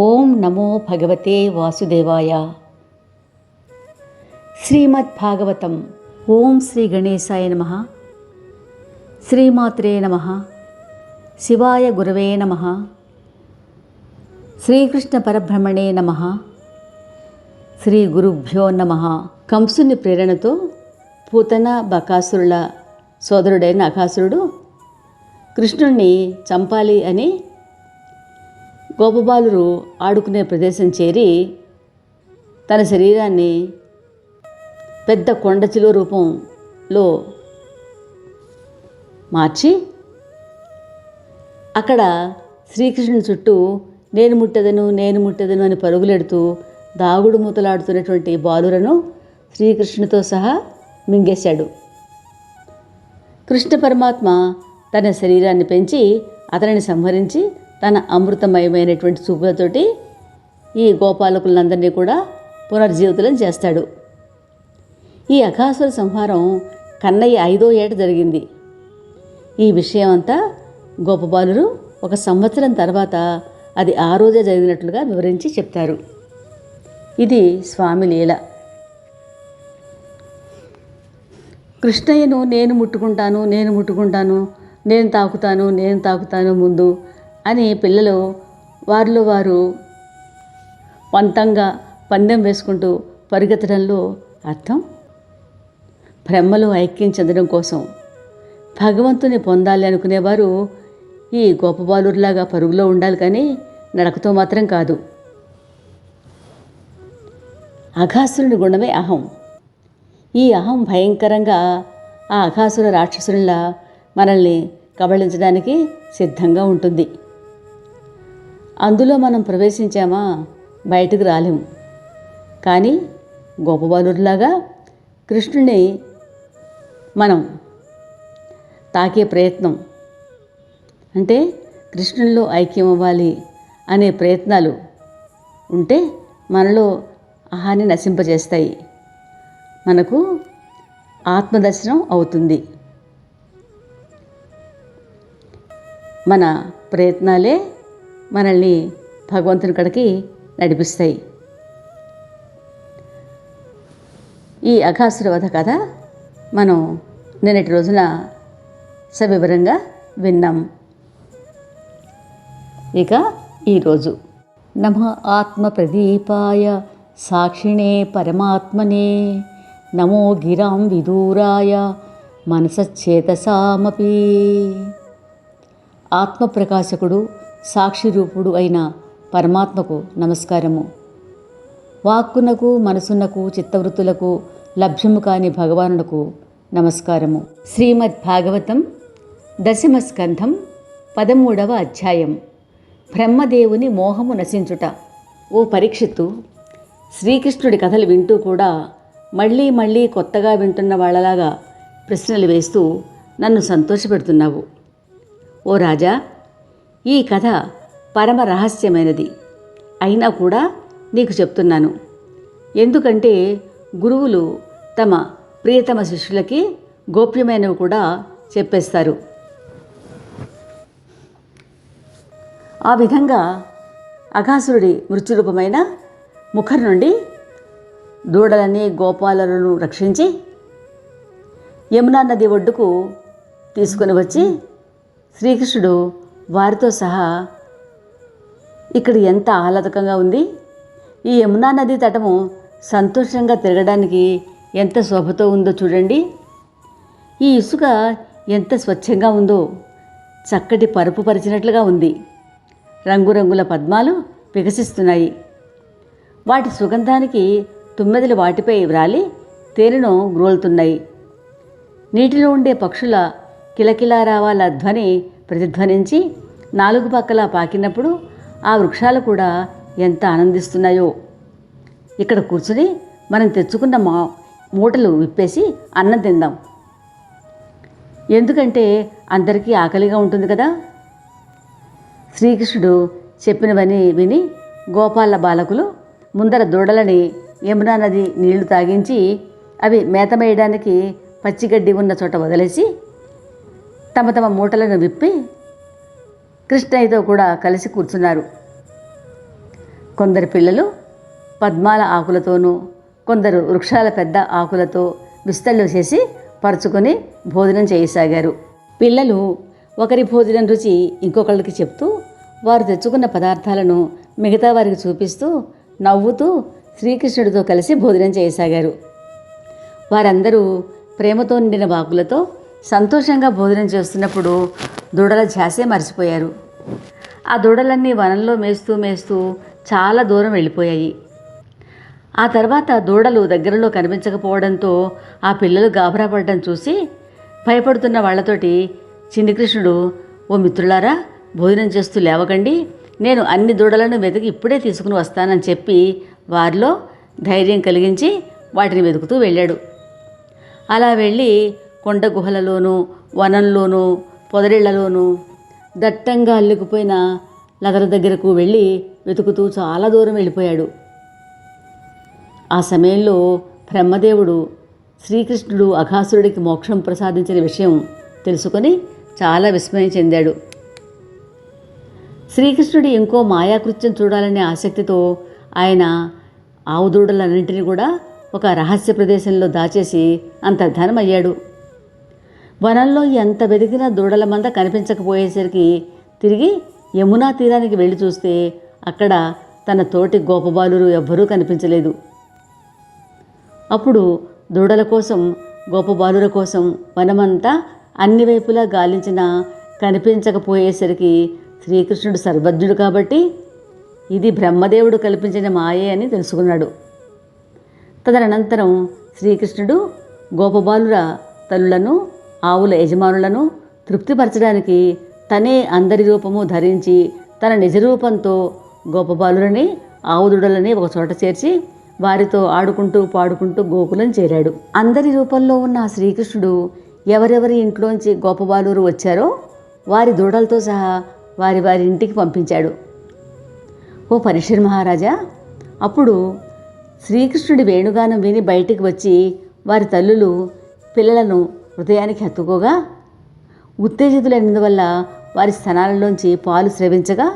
ఓం నమో భగవతే వాసుదేవాయ. శ్రీమద్ భాగవతం ఓం శ్రీ గణేశాయ నమ. శ్రీమాత్రే నమ. శివాయ గురవే నమ. శ్రీకృష్ణ పరబ్రహ్మణే నమ. శ్రీ గురుభ్యో నమ. కంసుని ప్రేరణతో పూతన బకాసురుల సోదరుడైన అకాసురుడు కృష్ణుణ్ణి చంపాలి అని గోపబాలురు ఆడుకునే ప్రదేశం చేరి తన శరీరాన్ని పెద్ద కొండ చిలువ రూపంలో మార్చి అక్కడ శ్రీకృష్ణుని చుట్టూ నేను ముట్టెదను నేను ముట్టెదను అని పరుగులెడుతూ దాగుడు మూతలాడుతున్నటువంటి బాలురను శ్రీకృష్ణునితో సహా మింగేశాడు. కృష్ణ పరమాత్మ తన శరీరాన్ని పెంచి అతనిని సంహరించి తన అమృతమయమైనటువంటి చూపులతోటి ఈ గోపాలకులందరినీ కూడా పునర్జీవితులను చేస్తాడు. ఈ అఘాసుర సంహారం కన్నయ్య ఐదో ఏట జరిగింది. ఈ విషయం అంతా గోపబాలురు ఒక సంవత్సరం తర్వాత అది ఆ రోజే జరిగినట్లుగా వివరించి చెప్తారు. ఇది స్వామి లీల. కృష్ణయ్యను నేను ముట్టుకుంటాను నేను ముట్టుకుంటాను నేను తాకుతాను నేను తాకుతాను ముందు అని పిల్లలు వారిలో వారు పంతంగా పందెం వేసుకుంటూ పరిగెత్తడంలో అర్థం? బ్రహ్మలో ఐక్యం చెందడం కోసం భగవంతుని పొందాలి అనుకునేవారు ఈ గోపబాలుర్లాగా పరుగులో ఉండాలి కానీ నడకతో మాత్రం కాదు. అఘాసురుని గుణమే అహం. ఈ అహం భయంకరంగా ఆ అఘాసుర రాక్షసునిలా మనల్ని కబళించడానికి సిద్ధంగా ఉంటుంది. అందులో మనం ప్రవేశించామా? బయటకు రాలేము కానీ గోపబాలుడిలాగా కృష్ణుని మనం తాకే ప్రయత్నం. అంటే కృష్ణుల్లో ఐక్యం అవ్వాలి అనే ప్రయత్నాలు ఉంటే మనలో ఆహాన్ని నశింపజేస్తాయి. మనకు ఆత్మదర్శనం అవుతుంది. మన ప్రయత్నాలే మనల్ని భగవంతుని కడకి నడిపిస్తాయి. ఈ అఘాసుర వధ కథ మనం నిన్నటి రోజున సవివరంగా విన్నాం. ఇక ఈరోజు నమ ఆత్మ ప్రదీపాయ సాక్షిణే పరమాత్మనే. నమో గిరాం విదూరాయ మనసచ్చేతసామపి ఆత్మప్రకాశకుడు సాక్షిరూపుడు అయిన పరమాత్మకు నమస్కారము. వాక్కునకు మనసునకు చిత్తవృత్తులకు లభ్యము కాని భగవానునకు నమస్కారము. శ్రీమద్ భాగవతం దశమ స్కంధం పదమూడవ అధ్యాయం. బ్రహ్మదేవుని మోహము నశించుట. ఓ పరీక్షిత్తు శ్రీకృష్ణుడి కథలు వింటూ కూడా మళ్ళీ మళ్ళీ కొత్తగా వింటున్న వాళ్ళలాగా ప్రశ్నలు వేస్తూ నన్ను సంతోషపెడుతున్నావు. ఓ రాజా ఈ కథ పరమ రహస్యమైనది. అయినా కూడా నీకు చెప్తున్నాను. ఎందుకంటే గురువులు తమ ప్రియతమ శిష్యులకి గోప్యమైనవి కూడా చెప్పేస్తారు. ఆ విధంగా అఘాసురుడి మృత్యురూపమైన ముఖర్ నుండి దూడలని గోపాలను రక్షించి యమునా నది ఒడ్డుకు తీసుకుని వచ్చి శ్రీకృష్ణుడు వారితో సహా ఇక్కడ ఎంత ఆహ్లాదకంగా ఉంది. ఈ యమునా నది తటము సంతోషంగా తిరగడానికి ఎంత శోభతో ఉందో చూడండి. ఈ ఇసుక ఎంత స్వచ్ఛంగా ఉందో చక్కటి పరుపు పరిచినట్లుగా ఉంది. రంగురంగుల పద్మాలు వికసిస్తున్నాయి. వాటి సుగంధానికి తుమ్మెదలు వాటిపై వ్రాలి తేనెను గ్రోలుతున్నాయి. నీటిలో ఉండే పక్షుల కిలకిలారావాల ధ్వని ప్రతిధ్వనించి నాలుగు పక్కల పాకినప్పుడు ఆ వృక్షాలు కూడా ఎంత ఆనందిస్తున్నాయో. ఇక్కడ కూర్చుని మనం తెచ్చుకున్న మా మూటలు విప్పేసి అన్నం తిందాం. ఎందుకంటే అందరికీ ఆకలిగా ఉంటుంది కదా. శ్రీకృష్ణుడు చెప్పినవని విని గోపాల బాలకులు ముందర దూడలని యమునా నది నీళ్ళు తాగించి అవి మేత మేయడానికి పచ్చిగడ్డి ఉన్న చోట వదిలేసి తమ తమ మూటలను విప్పి కృష్ణయ్యతో కూడా కలిసి కూర్చున్నారు. కొందరు పిల్లలు పద్మాల ఆకులతోనూ కొందరు వృక్షాల పెద్ద ఆకులతో విస్తళ్ళు చేసి పరుచుకొని భోజనం చేయసాగారు. పిల్లలు ఒకరి భోజనం రుచి ఇంకొకళ్ళకి చెప్తూ వారు తెచ్చుకున్న పదార్థాలను మిగతా వారికి చూపిస్తూ నవ్వుతూ శ్రీకృష్ణుడితో కలిసి భోజనం చేయసాగారు. వారందరూ ప్రేమతో నిండిన వాకులతో సంతోషంగా భోజనం చేస్తున్నప్పుడు దూడల ఝాసే మర్చిపోయారు. ఆ దూడలన్నీ వనంలో మేస్తూ మేస్తూ చాలా దూరం వెళ్ళిపోయాయి. ఆ తర్వాత దూడలు దగ్గరలో కనిపించకపోవడంతో ఆ పిల్లలు గాబరా పడడం చూసి భయపడుతున్న వాళ్ళతోటి చిన్నకృష్ణుడు ఓ మిత్రులారా భోజనం చేస్తూ లేవకండి. నేను అన్ని దూడలను వెతికి ఇప్పుడే తీసుకుని వస్తానని చెప్పి వారిలో ధైర్యం కలిగించి వాటిని వెతుకుతూ వెళ్ళాడు. అలా వెళ్ళి కొండ గుహలలోనూ వనంలోనూ పొదరిళ్ళలోనూ దట్టంగా అల్లుకుపోయిన లగర దగ్గరకు వెళ్ళి వెతుకుతూ చాలా దూరం వెళ్ళిపోయాడు. ఆ సమయంలో బ్రహ్మదేవుడు శ్రీకృష్ణుడు అఘాసురుడికి మోక్షం ప్రసాదించిన విషయం తెలుసుకొని చాలా విస్మయం చెందాడు. శ్రీకృష్ణుడి ఇంకో మాయాకృత్యం చూడాలనే ఆసక్తితో ఆయన ఆవుదూడలన్నింటినీ కూడా ఒక రహస్య ప్రదేశంలో దాచేసి అంతర్ధానమయ్యాడు. వనంలో ఎంత వెతికినా దూడల మంద కనిపించకపోయేసరికి తిరిగి యమునా తీరానికి వెళ్ళి చూస్తే అక్కడ తన తోటి గోపబాలురు ఎవ్వరూ కనిపించలేదు. అప్పుడు దూడల కోసం గోపబాలుర కోసం వనమంతా అన్ని వైపులా గాలించిన కనిపించకపోయేసరికి శ్రీకృష్ణుడు సర్వజ్ఞుడు కాబట్టి ఇది బ్రహ్మదేవుడు కల్పించిన మాయే అని తెలుసుకున్నాడు. తదనంతరం శ్రీకృష్ణుడు గోపబాలుర తల్లులను ఆవుల యజమానులను తృప్తిపరచడానికి తనే అందరి రూపము ధరించి తన నిజ రూపంతో ఆవుదుడలని ఒక చోట చేర్చి వారితో ఆడుకుంటూ పాడుకుంటూ గోకులం చేరాడు. అందరి రూపంలో ఉన్న శ్రీకృష్ణుడు ఎవరెవరి ఇంట్లోంచి గోపబాలురు వచ్చారో వారి దూడలతో సహా వారి వారి ఇంటికి పంపించాడు. ఓ పరిషర్ మహారాజా అప్పుడు శ్రీకృష్ణుడి వేణుగానం విని బయటికి వచ్చి వారి తల్లులు పిల్లలను హృదయానికి హత్తుకోగా ఉత్తేజితులైనందువల్ల వారి స్థనాలలోంచి పాలు స్రవించగా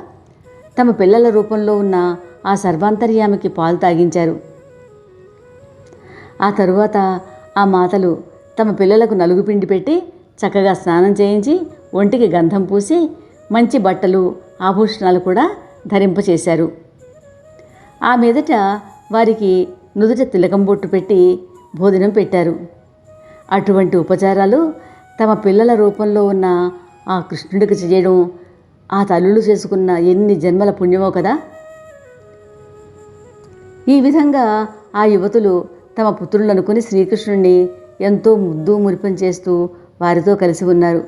తమ పిల్లల రూపంలో ఉన్న ఆ సర్వాంతర్యామికి పాలు తాగించారు. ఆ తరువాత ఆ మాతలు తమ పిల్లలకు నలుగు పిండి పెట్టి చక్కగా స్నానం చేయించి ఒంటికి గంధం పూసి మంచి బట్టలు ఆభూషణాలు కూడా ధరింపచేశారు. ఆ మీదట వారికి నుదుట తిలకం బొట్టు పెట్టి భోజనం పెట్టారు. అటువంటి ఉపచారాలు తమ పిల్లల రూపంలో ఉన్న ఆ కృష్ణుడికి చేయడం ఆ తల్లులు చేసుకున్న ఎన్ని జన్మల పుణ్యమో కదా? ఈ విధంగా ఆ యువతులు తమ పుత్రులను అనుకుని శ్రీకృష్ణుడిని ఎంతో ముద్దు మురిపం చేస్తూ వారితో కలిసి ఉన్నారు.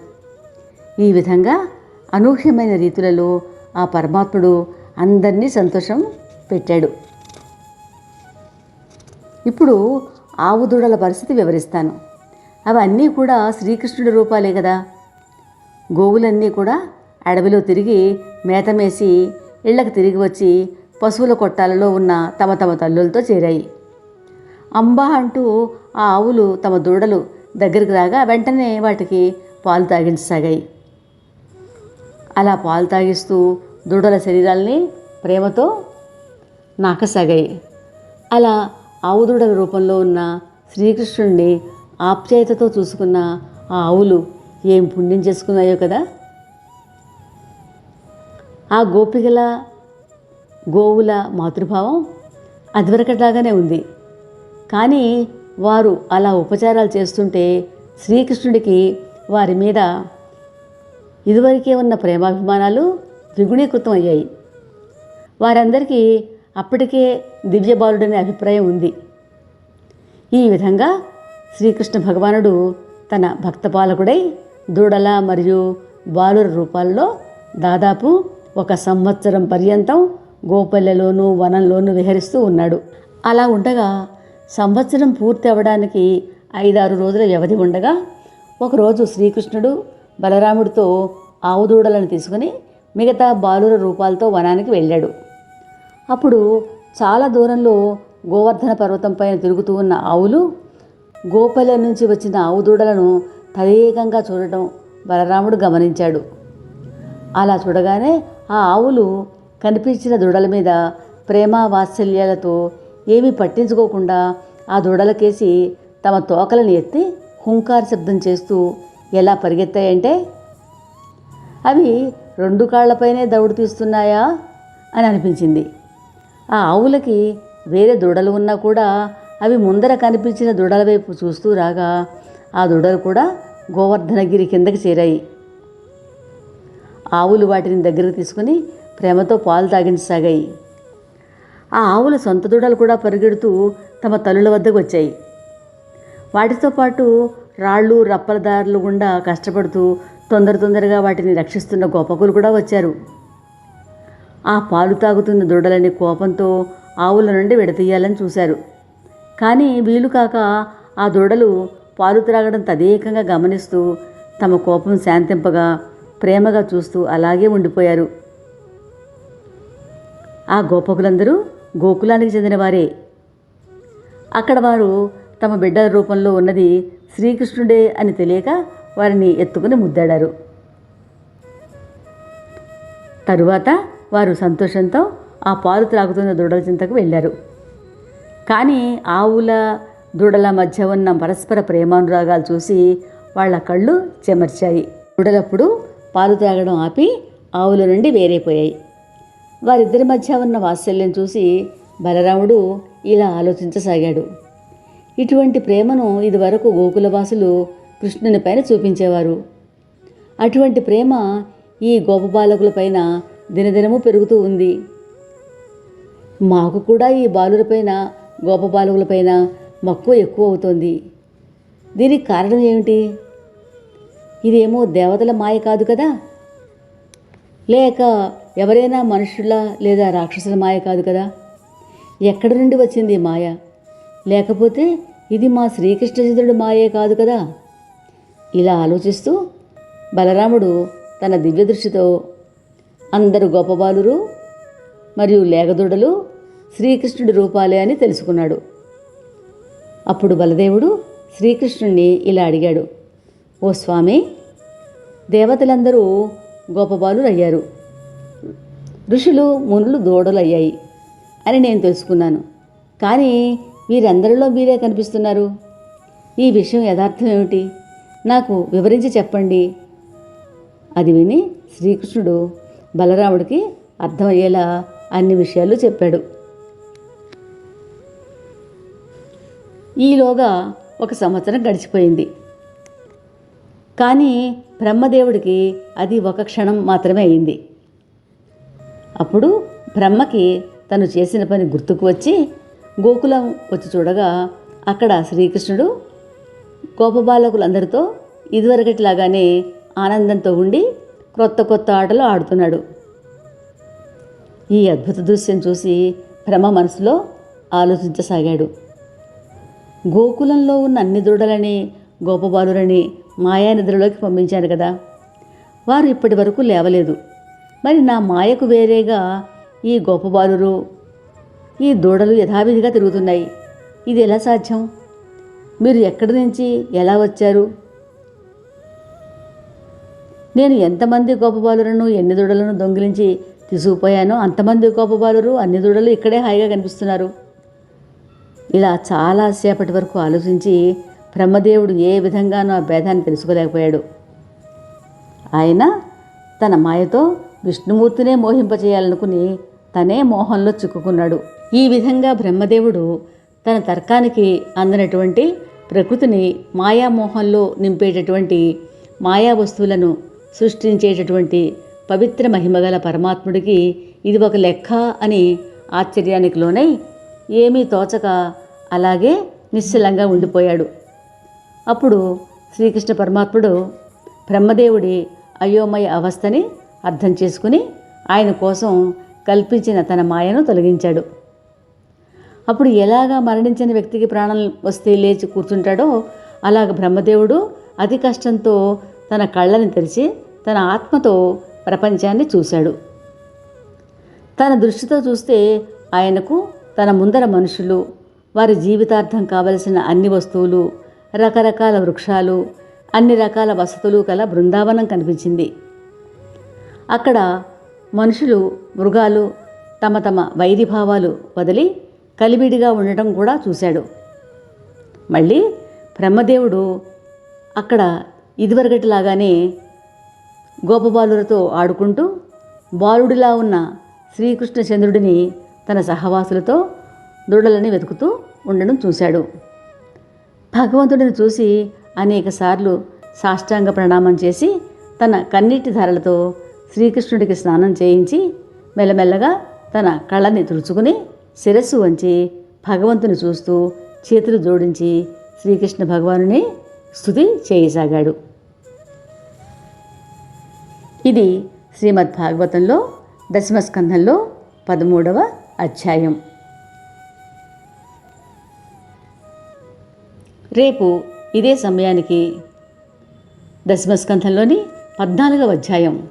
ఈ విధంగా అనూహ్యమైన రీతులలో ఆ పరమాత్ముడు అందరినీ సంతోషం పెట్టాడు. ఇప్పుడు ఆవుదూడల పరిస్థితి వివరిస్తాను. అవన్నీ కూడా శ్రీకృష్ణుడి రూపాలే కదా. గోవులన్నీ కూడా అడవిలో తిరిగి మేతమేసి ఇళ్ళకు తిరిగి వచ్చి పశువుల కొట్టాలలో ఉన్న తమ తమ తల్లులతో చేరాయి. అంబా అంటూ ఆ ఆవులు తమ దూడలు దగ్గరికి రాగా వెంటనే వాటికి పాలు తాగించసాగాయి. అలా పాలు తాగిస్తూ దూడల శరీరాల్ని ప్రేమతో నాకసాగాయి. అలా ఆవు దూడల రూపంలో ఉన్న శ్రీకృష్ణుడిని ఆప్యాయతతో చూసుకున్న ఆ ఆవులు ఏం పుణ్యం చేసుకున్నాయో కదా? ఆ గోపికల గోవుల మాతృభావం అదివరకట్లాగానే ఉంది. కానీ వారు అలా ఉపచారాలు చేస్తుంటే శ్రీకృష్ణుడికి వారి మీద ఇదివరకే ఉన్న ప్రేమాభిమానాలు ద్విగుణీకృతం అయ్యాయి. వారందరికీ అప్పటికే దివ్యబాలుడనే అభిప్రాయం ఉంది. ఈ విధంగా శ్రీకృష్ణ భగవానుడు తన భక్తపాలకుడై దూడల మరియు బాలుర రూపాల్లో దాదాపు ఒక సంవత్సరం పర్యంతం గోపల్లెలోనూ వనంలోనూ విహరిస్తూ ఉన్నాడు. అలా ఉండగా సంవత్సరం పూర్తి అవ్వడానికి ఐదారు రోజుల వ్యవధి ఉండగా ఒకరోజు శ్రీకృష్ణుడు బలరాముడితో ఆవు దూడలను తీసుకుని మిగతా బాలుర రూపాలతో వనానికి వెళ్ళాడు. అప్పుడు చాలా దూరంలో గోవర్ధన పర్వతం పైన తిరుగుతూ ఉన్న ఆవులు గోపల్లె నుంచి వచ్చిన ఆవు దూడలను తదేకంగా చూడటం బలరాముడు గమనించాడు. అలా చూడగానే ఆ ఆవులు కనిపించిన దూడల మీద ప్రేమ వాత్సల్యాలతో ఏమీ పట్టించుకోకుండా ఆ దూడలకేసి తమ తోకలను ఎత్తి హుంకార శబ్దం చేస్తూ ఎలా పరిగెత్తాయంటే? అవి రెండు కాళ్ళపైనే దౌడు తీస్తున్నాయా? అని అనిపించింది. ఆ ఆవులకి వేరే దూడలు ఉన్నా కూడా అవి ముందర కనిపించిన దూడల వైపు చూస్తూ రాగా ఆ దూడలు కూడా గోవర్ధనగిరి కిందకి చేరాయి. ఆవులు వాటిని దగ్గరకు తీసుకుని ప్రేమతో పాలు తాగించసాగాయి. ఆ ఆవుల సొంత దూడలు కూడా పరిగెడుతూ తమ తల్లుల వద్దకు వచ్చాయి. వాటితో పాటు రాళ్ళు రప్పల దారులు గుండా కష్టపడుతూ తొందర తొందరగా వాటిని రక్షిస్తున్న గోపకులు కూడా వచ్చారు. ఆ పాలు తాగుతున్న దూడలని కోపంతో ఆవుల నుండి విడతీయాలని చూశారు. కానీ వీలు కాక ఆ దూడలు పాలు త్రాగడం తదేకంగా గమనిస్తూ తమ కోపం శాంతింపగా ప్రేమగా చూస్తూ అలాగే ఉండిపోయారు. ఆ గోపకులందరూ గోకులానికి చెందినవారే. అక్కడ వారు తమ బిడ్డల రూపంలో ఉన్నది శ్రీకృష్ణుడే అని తెలియక వారిని ఎత్తుకుని ముద్దాడారు. తరువాత వారు సంతోషంతో ఆ పాలు త్రాగుతున్న దూడల చింతకు వెళ్ళారు. కానీ ఆవుల దూడల మధ్య ఉన్న పరస్పర ప్రేమానురాగాలు చూసి వాళ్ళ కళ్ళు చెమర్చాయి. దూడలప్పుడు పాలు త్రాగడం ఆపి ఆవుల నుండి వేరైపోయాయి. వారిద్దరి మధ్య ఉన్న వాత్సల్యం చూసి బలరాముడు ఇలా ఆలోచించసాగాడు. ఇటువంటి ప్రేమను ఇదివరకు గోకులవాసులు కృష్ణుని పైన చూపించేవారు. అటువంటి ప్రేమ ఈ గోపబాలకులపైన దినదినము పెరుగుతూ ఉంది. మాకు కూడా ఈ బాలులపైన గోపబాలకులపైన మక్కువ ఎక్కువ అవుతోంది దీనికి కారణం ఏమిటి? ఇదేమో దేవతల మాయ కాదు కదా? లేక ఎవరైనా మనుషుల లేదా రాక్షసుల మాయ కాదు కదా? ఎక్కడి నుండి వచ్చింది మాయ? లేకపోతే ఇది మా శ్రీకృష్ణచంద్రుడు మాయే కాదు కదా? ఇలా ఆలోచిస్తూ బలరాముడు తన దివ్య దృష్టితో అందరు గోపబాలురు మరియు లేగదూడలు శ్రీకృష్ణుడి రూపాలే అని తెలుసుకున్నాడు. అప్పుడు బలదేవుడు శ్రీకృష్ణుణ్ణి ఇలా అడిగాడు. ఓ స్వామి దేవతలందరూ గోపబాలురు అయ్యారు ఋషులు మునులు దూడలు అయ్యాయి అని నేను తెలుసుకున్నాను. కానీ వీరందరిలో మీరే కనిపిస్తున్నారు. ఈ విషయం యథార్థం ఏమిటి? నాకు వివరించి చెప్పండి. అది విని శ్రీకృష్ణుడు బలరాముడికి అర్థమయ్యేలా అన్ని విషయాలు చెప్పాడు. ఈలోగా ఒక సంవత్సరం గడిచిపోయింది. కానీ బ్రహ్మదేవుడికి అది ఒక క్షణం మాత్రమే అయింది. అప్పుడు బ్రహ్మకి తను చేసిన పని గుర్తుకు వచ్చి గోకులం వచ్చి చూడగా అక్కడ శ్రీకృష్ణుడు గోపబాలకులందరితో ఇదివరకటిలాగానే ఆనందంతో ఉండి క్రొత్త కొత్త ఆటలు ఆడుతున్నాడు. ఈ అద్భుత దృశ్యం చూసి బ్రహ్మ మనసులో ఆలోచించసాగాడు. గోకులంలో ఉన్న అన్ని దూడలని గోపబాలురని మాయానిద్రలోకి పంపించాను కదా. వారు ఇప్పటి వరకు లేవలేదు. మరి నా మాయకు వేరేగా ఈ గోపబాలురు ఈ దూడలు యథావిధిగా తిరుగుతున్నాయి. ఇది ఎలా సాధ్యం? మీరు ఎక్కడి నుంచి ఎలా వచ్చారు? నేను ఎంతమంది గోపబాలులను ఎన్ని దూడలను దొంగిలించి తీసుకుపోయానో అంతమంది గోపబాలురు అన్ని దూడలు ఇక్కడే హాయిగా కనిపిస్తున్నారు. ఇలా చాలా సేపటి వరకు ఆలోచించి బ్రహ్మదేవుడు ఏ విధంగానూ ఆ భేదాన్ని తెలుసుకోలేకపోయాడు. ఆయన తన మాయతో విష్ణుమూర్తినే మోహింపచేయాలనుకుని తనే మోహంలో చిక్కుకున్నాడు. ఈ విధంగా బ్రహ్మదేవుడు తన తర్కానికి అందినటువంటి ప్రకృతిని మాయామోహంలో నింపేటటువంటి మాయా వస్తువులను సృష్టించేటటువంటి పవిత్ర మహిమగల పరమాత్ముడికి ఇది ఒక లెక్క అని ఆశ్చర్యానికి లోనై ఏమీ తోచక అలాగే నిశ్చలంగా ఉండిపోయాడు. అప్పుడు శ్రీకృష్ణ పరమాత్ముడు బ్రహ్మదేవుడి అయోమయ అవస్థని అర్థం చేసుకుని ఆయన కోసం కల్పించిన తన మాయను తొలగించాడు. అప్పుడు ఎలాగా మరణించిన వ్యక్తికి ప్రాణం వస్తే లేచి కూర్చుంటాడో అలాగ బ్రహ్మదేవుడు అతి కష్టంతో తన కళ్ళని తెరిచి తన ఆత్మతో ప్రపంచాన్ని చూశాడు. తన దృష్టితో చూస్తే ఆయనకు తన ముందర మనుషులు వారి జీవితార్థం కావలసిన అన్ని వస్తువులు రకరకాల వృక్షాలు అన్ని రకాల వసతులు కల బృందావనం కనిపించింది. అక్కడ మనుషులు మృగాలు తమ తమ వైరిభావాలు వదిలి కలివిడిగా ఉండటం కూడా చూశాడు. మళ్ళీ బ్రహ్మదేవుడు అక్కడ ఇదివరకటిలాగానే గోపబాలులతో ఆడుకుంటూ బాలుడిలా ఉన్న శ్రీకృష్ణచంద్రుడిని తన సహవాసులతో దూడలని వెతుకుతూ ఉండడం చూశాడు. భగవంతుడిని చూసి అనేకసార్లు సాష్టాంగ ప్రణామం చేసి తన కన్నీటి ధారలతో శ్రీకృష్ణుడికి స్నానం చేయించి మెల్లమెల్లగా తన కళ్ళని తుడుచుకుని శిరస్సు వంచి భగవంతుని చూస్తూ చేతులు జోడించి శ్రీకృష్ణ భగవానుని స్థుతి చేయసాగాడు. ఇది శ్రీమద్ భాగవతంలో దశమస్కంధంలో పదమూడవ అధ్యాయం. రేపు ఇదే సమయానికి దశమస్కంధంలోని పద్నాలుగవ అధ్యాయం.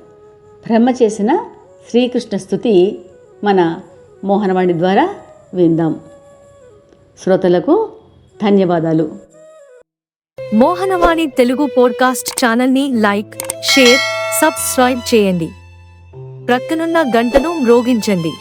బ్రహ్మ చేసిన శ్రీకృష్ణ స్థుతి మన మోహనవాణి ద్వారా విందాం. శ్రోతలకు ధన్యవాదాలు. మోహనవాణి తెలుగు పోడ్కాస్ట్ ఛానల్ని లైక్ షేర్ సబ్స్క్రైబ్ చేయండి. ప్రక్కనున్న గంటను మ్రోగించండి.